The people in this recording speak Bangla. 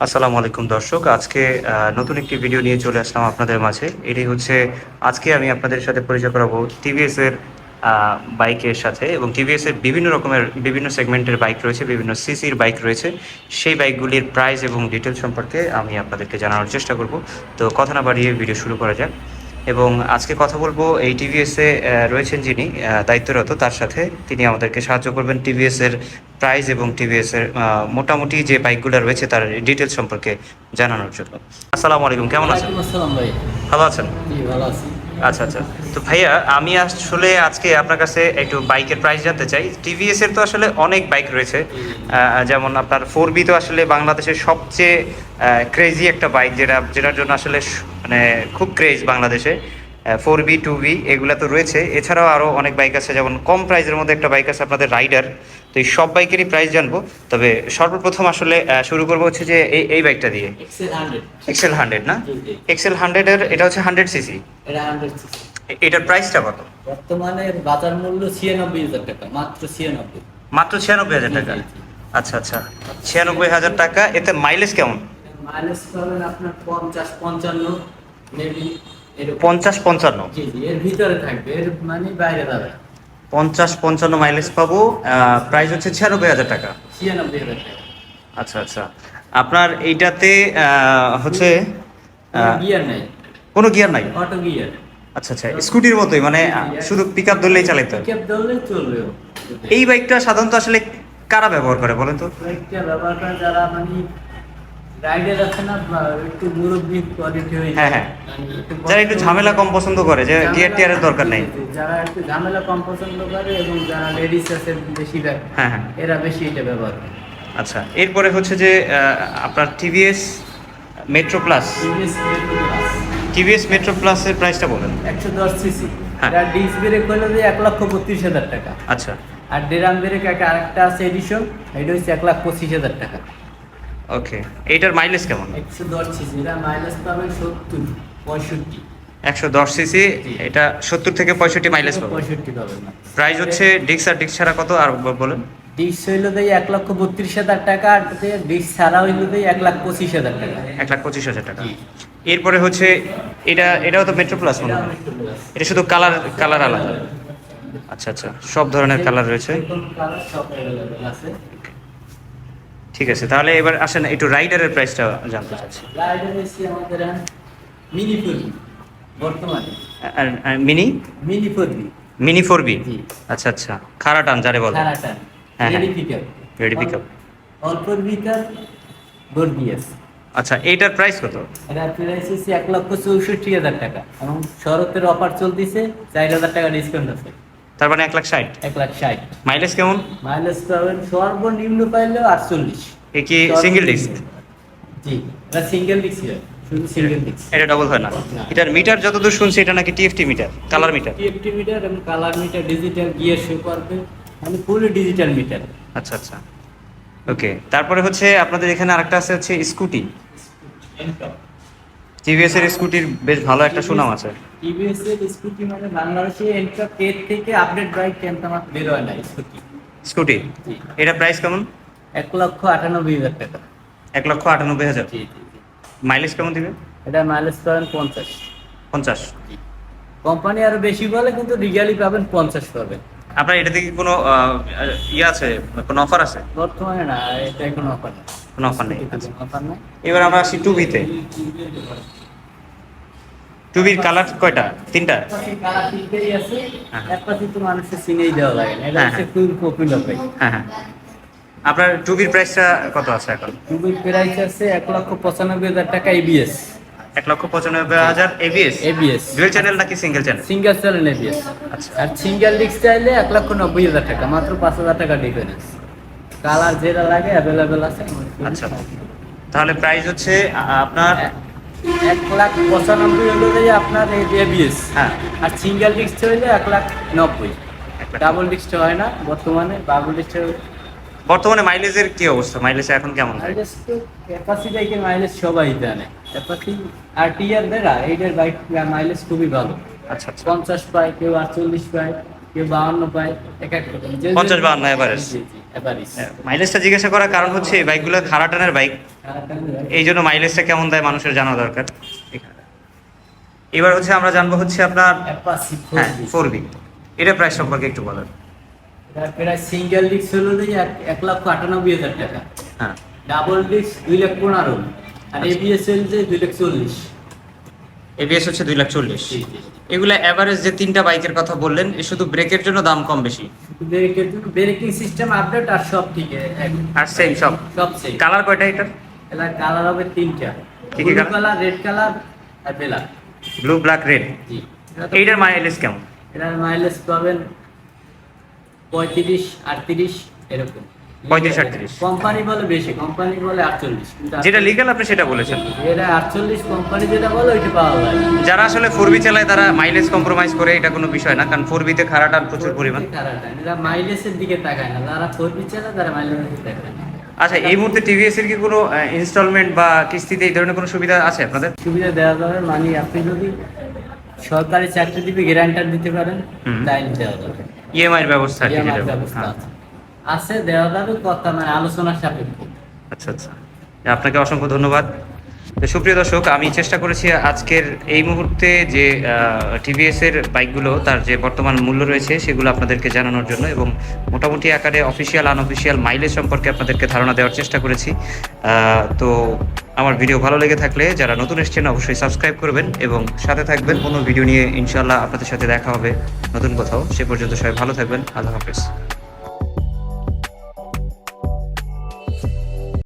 আসসালামু আলাইকুম দর্শক, আজকে নতুন একটি ভিডিও নিয়ে চলে আসলাম আপনাদের মাঝে। এটি হচ্ছে, আজকে আমি আপনাদের সাথে পরিচয় করাবো টিভিএস এর বাইকের সাথে এবং টিভিএস এর বিভিন্ন রকমের, বিভিন্ন সেগমেন্টের বাইক রয়েছে, বিভিন্ন সিসির বাইক রয়েছে। সেই বাইকগুলির প্রাইস এবং ডিটেল সম্পর্কে আমি আপনাদেরকে জানানোর চেষ্টা করব। তো কথা না বাড়িয়ে ভিডিও শুরু করা যাক। এবং আজকে কথা বলব এই টিভিএস এ রয়েছেন যিনি দায়িত্বরত তার সাথে তিনি আমাদেরকে সাহায্য করবেন টিভিএস এর প্রাইস এবং টিভিএস এর মোটামুটি যে বাইকগুলো রয়েছে তার ডিটেলস সম্পর্কে জানানোর জন্য। আসসালামু আলাইকুম কেমন আছেন? ভাই। ভালো আছেন? ভালো আছি। আচ্ছা আচ্ছা। তো ভাইয়া, আমি আসলে আজকে আপনার কাছে একটু বাইকের প্রাইস জানতে চাই। টিভিএস এর তো আসলে অনেক বাইক রয়েছে। যেমন আপনার ফোর বি তো আসলে বাংলাদেশের সবচেয়ে ক্রেজি একটা বাইক যেটা, যেটার জন্য আসলে মানে খুব ক্রেজ বাংলাদেশে। ফোর বি টু বি এগুলো তো রয়েছে। এছাড়াও আরও অনেক বাইক আছে যেমন কম প্রাইসের মধ্যে একটা বাইক আছে আপনাদের রাইডার তো এই সব বাইকেরই প্রাইস জানব। তবে সর্বপ্রথম আসলে শুরু করব হচ্ছে যে এই এই বাইকটা দিয়ে। এক্সেল হান্ড্রেড এক্সেল হান্ড্রেড না। এক্সেল হান্ড্রেডের এটা হচ্ছে হান্ড্রেড সিসি এটার প্রাইসটা কত? বর্তমানে বাজার মূল্য ছিয়ানব্বই হাজার টাকা মাত্র ছিয়ানব্বই। মাত্র ছিয়ানব্বই হাজার টাকা। আচ্ছা আচ্ছা। ছিয়ানব্বই হাজার টাকা এতে মাইলেজ কেমন? মাইলেজ পাবেন আপনার পঞ্চাশ পঞ্চান্ন মেবি পঞ্চাশ পঞ্চান্ন। এর ভিতরে থাকবে এর মানে বাইরে যাবে পঞ্চাশ পঞ্চান্ন মাইলেজ পাবো প্রাইস হচ্ছে ছিয়ানব্বই হাজার টাকা। ছিয়ানব্বই হাজার টাকা। আচ্ছা আচ্ছা। আপনার এইটাতে হচ্ছে গিয়ার নাই। কোনো গিয়ার নাই? অটো গিয়ার আচ্ছা আচ্ছা স্কুটির মতোই মানে শুধু পিক আপ ধরলেই চালাইতে চলবে এই বাইকটা সাধারণত আসলে কারা ব্যবহার করে বলেন তো? বাইকটা ব্যবহার করে যারা মানে রাইডার আছে না একটু মুরব্বী কোয়ালিটি হয়ে হ্যাঁ, হ্যাঁ। মানে যারা একটু ঝামেলা কম পছন্দ করে যে গিয়ার টিয়ারের দরকার নেই। যারা একটু ঝামেলা কম পছন্দ করে এবং যারা লেডিস আছে বেশিরভাগ হ্যাঁ হ্যাঁ। এরা বেশি এটা ব্যবহার করে। আচ্ছা এরপরে হচ্ছে যে আপনার TVS Metro Plus TVS Metro প্লাসের প্রাইসটা বলেন। একশো দশ সিসি হ্যাঁ। ডিস ব্রেক হলো যে এক লক্ষ বত্রিশ হাজার টাকা। আচ্ছা। আর ডেরাম ব্রেক একটা আরেকটা আছে এডিশন এটা হচ্ছে এক লাখ পঁচিশ হাজার টাকা। ওকে এইটার মাইলেজ কেমন? একশো দশ সিসি এটা মাইলেজ পাবেন সত্তর পঁয়ষট্টি। একশো দশ সিসি এটা সত্তর থেকে পঁয়ষট্টি মাইলেজ পাবে পঁয়ষট্টি পাবেন। প্রাইস হচ্ছে ডিক্স আর ডিক্স ছাড়া কত আর বলেন? ডিস হইল দেয় এক লক্ষ বত্রিশ হাজার টাকা আর ডিস ছাড়া হইল দেয় এক লাখ পঁচিশ হাজার টাকা। এক লাখ পঁচিশ হাজার টাকা। এরপরে হচ্ছে এটা এটাও তো মেট্রো প্লাস মনে হয়। এটা শুধু কালার কালার আলাদা। আচ্ছা আচ্ছা। সব ধরনের কালার রয়েছে যে কোনো কালার সব available আছে ঠিক আছে তাহলে এবার আসেন একটু রাইডারের প্রাইসটা জানতে চাচ্ছি। রাইডার এসি আমাদের মিনি বর্তমানে। Mini? Mini mini four B আচ্ছা আচ্ছা। খারাটান যারে বলে। খারাটান। হ্যাঁ, হ্যাঁ। রেডি পিকআপ গর্জিয়াস আচ্ছা এইটার প্রাইস কত? এটা প্রাইস হচ্ছে এক লক্ষ চৌষট্টি হাজার টাকা। এবং শরতের অফার চলতেছে চার হাজার টাকা ডিসকাউন্ট আছে। তার মানে এক লাখ ষাট। এক লাখ ষাট। মাইলেজ কেমন? মাইলেজ পাবেন সর্বনিম্ন পাইলেও আটচল্লিশ। এ কি সিঙ্গেল ডিস্ক জি এটা সিঙ্গেল ডিস্ক এটা ডবল হয় না। না। এটার মিটার যতদূর শুনছি এটা নাকি TFT meter colour meter TFT meter এবং colour meter digital gear show করবে। মানে ফুল ডিজিটাল মিটার আচ্ছা আচ্ছা। ওকে তারপরে হচ্ছে আপনাদের এখানে আরেকটা আছে হচ্ছে স্কুটি টিভিএস এর স্কুটির বেশ ভালো একটা সুনাম আছে। টিভিএস এর স্কুটি মানে বাংলাদেশে এন্ট্রা টেট থেকে আপডেট বাইক কেনতামাত বের হয় না স্কুটি। স্কুটি? এটা প্রাইস কেমন? এক লক্ষ আটানব্বই হাজার টাকা। এক লক্ষ আটানব্বই হাজার? জি জি জি। মাইলেজ কেমন দিবে? এটা মাইলেজ পাবেন পঞ্চাশ। পঞ্চাশ। কোম্পানি আরও বেশি বলে কিন্তু রিগালি পাবেন পঞ্চাশ পাবেন। আপনার এটা থেকে কোনো ইয়ে আছে কোনো অফার আছে? বর্তমানে না এটা কোনো অফার নেই। কোনো অফার নেই। এবার আমরা আসি টুবিতে টুবির কালার কয়টা? তিনটা? হ্যাঁ। হ্যাঁ হ্যাঁ। আপনার টুবির প্রাইসটা কত আছে এখন? টুবির প্রাইস আছে এক লক্ষ পঁচানব্বই হাজার টাকা এবিএস এক লক্ষ পঁচানব্বই হাজার এবিএস এবিএস ডুয়েল চ্যানেল নাকি single channel single channel ABS আচ্ছা। আর সিঙ্গেল ডিস্ক চাইলে এক লক্ষ নব্বই হাজার টাকা মাত্র পাঁচ হাজার টাকা ডিফারেন্স কালার যেটা লাগে অ্যাভেলেবেল আছে আচ্ছা। তাহলে প্রাইস হচ্ছে আপনার এক লাখ পঁচানব্বই হলো যে আপনার এবিএস হ্যাঁ। আর সিঙ্গেল ডিস্ক হইলে এক লাখ নব্বই। ডাবল ডিস্ক হয় না বর্তমানে ডাবল ডিস্ক বর্তমানে মাইলেজের কি অবস্থা? মাইলেজ এখন কেমন? যায় মাইলেজ তো ক্যাপাসি বাইকের মাইলেজ সবাই জানে। ক্যাপাসি আর টিআর দেরা এইটার বাইক মাইলেজ খুবই ভালো। আচ্ছা আচ্ছা। পঞ্চাশ পায় কেউ আটচল্লিশ পায়। কেউ বাউন্ন পায় এক এক রকম। যে- যে- 50 52 average। জি, জি, average। মাইলেজটা জিজ্ঞাসা করার কারণ হচ্ছে এই বাইকগুলো খাড়া টানের বাইক এই জন্য মাইলেজটা কেমন দেয় মানুষের জানা দরকার। এবার হচ্ছে আমরা জানব হচ্ছে আপনার হ্যাঁ ফোর বি এটা প্রাইস সম্পর্কে একটু বলেন। প্রায় সিঙ্গেল ডিস্ক হলো যে এক লক্ষ আটানব্বই হাজার টাকা। হ্যাঁ। ডাবল ডিস্ক দুই লাখ পনেরো। আর। এবিএস হচ্ছে দুই লাখ চল্লিশ। এবিএস হচ্ছে দুই লাখ চল্লিশ। এগুলা এভারেজ যে তিনটা বাইকের কথা বললেন এ শুধু ব্রেকের জন্য দাম কম বেশি? ব্রেকের জন্য ব্রেকিং সিস্টেম আপডেট আর সব ঠিক আর same সব? সব সেম কালার কয়টা এটার? কালার হবে তিনটা। কি কি কালার রেড কালার আর ব্ল্যাক ব্লু ব্ল্যাক রেড জি। এইটার মাইলেজ কেমন? এটার মাইলেজ পাবেন পঁয়ত্রিশ আটত্রিশ এরকম। 35, 38 কোম্পানি বলে বেশি কোম্পানি বলে আটচল্লিশ। যেটা লিগ্যাল আপনি সেটা বলেছেন। এটা আটচল্লিশ কোম্পানি যেটা বলে ওইটা পাওয়া যায়। যারা আসলে ফোর বি চালায় তারা মাইলেজ কম্প্রোমাইজ করে এটা কোনো বিষয় না। কারণ ফোর বিতে প্রচুর পরিমাণ। এরা মাইলেজের দিকে তাকায় না যারা ফোরবি চালায় তারা মাইলেজের দিকে তাকায় না। আচ্ছা এই মুহূর্তে টিভিএস এর কি কোনো ইনস্টলমেন্ট বা কিস্তিতে এই ধরনের কোনো সুবিধা আছে আপনাদের? সুবিধা দেওয়া যাবে মানে আপনি যদি সরকারি চাকরি দিবে গ্যারান্টার দিতে পারেন। তাইলে দেওয়া যাবে। ইএমআই এর ব্যবস্থা কি EMI যেটা- ব্যবস্থা হ্যাঁ। আছে, দেওয়া যাবে, কথা মানে আলোচনার সাপেক্ষ। আচ্ছা আচ্ছা। আপনাকে অসংখ্য ধন্যবাদ। সুপ্রিয় দর্শক, আমি চেষ্টা করেছি আজকের এই মুহূর্তে যে টিভিএস এর বাইকগুলো, তার যে বর্তমান মূল্য রয়েছে, সেগুলো আপনাদেরকে জানানোর জন্য এবং মোটামুটি আকারে অফিসিয়াল, আনঅফিসিয়াল মাইলেজ সম্পর্কে আপনাদেরকে ধারণা দেওয়ার চেষ্টা করেছি। তো আমার ভিডিও ভালো লেগে থাকলে যারা নতুন এসছেন, অবশ্যই সাবস্ক্রাইব করবেন এবং সাথে থাকবেন। কোনো ভিডিও নিয়ে ইনশাল্লাহ আপনাদের সাথে দেখা হবে। নতুন কোথাও। সে পর্যন্ত সবাই ভালো থাকবেন। আল্লাহ হাফেজ।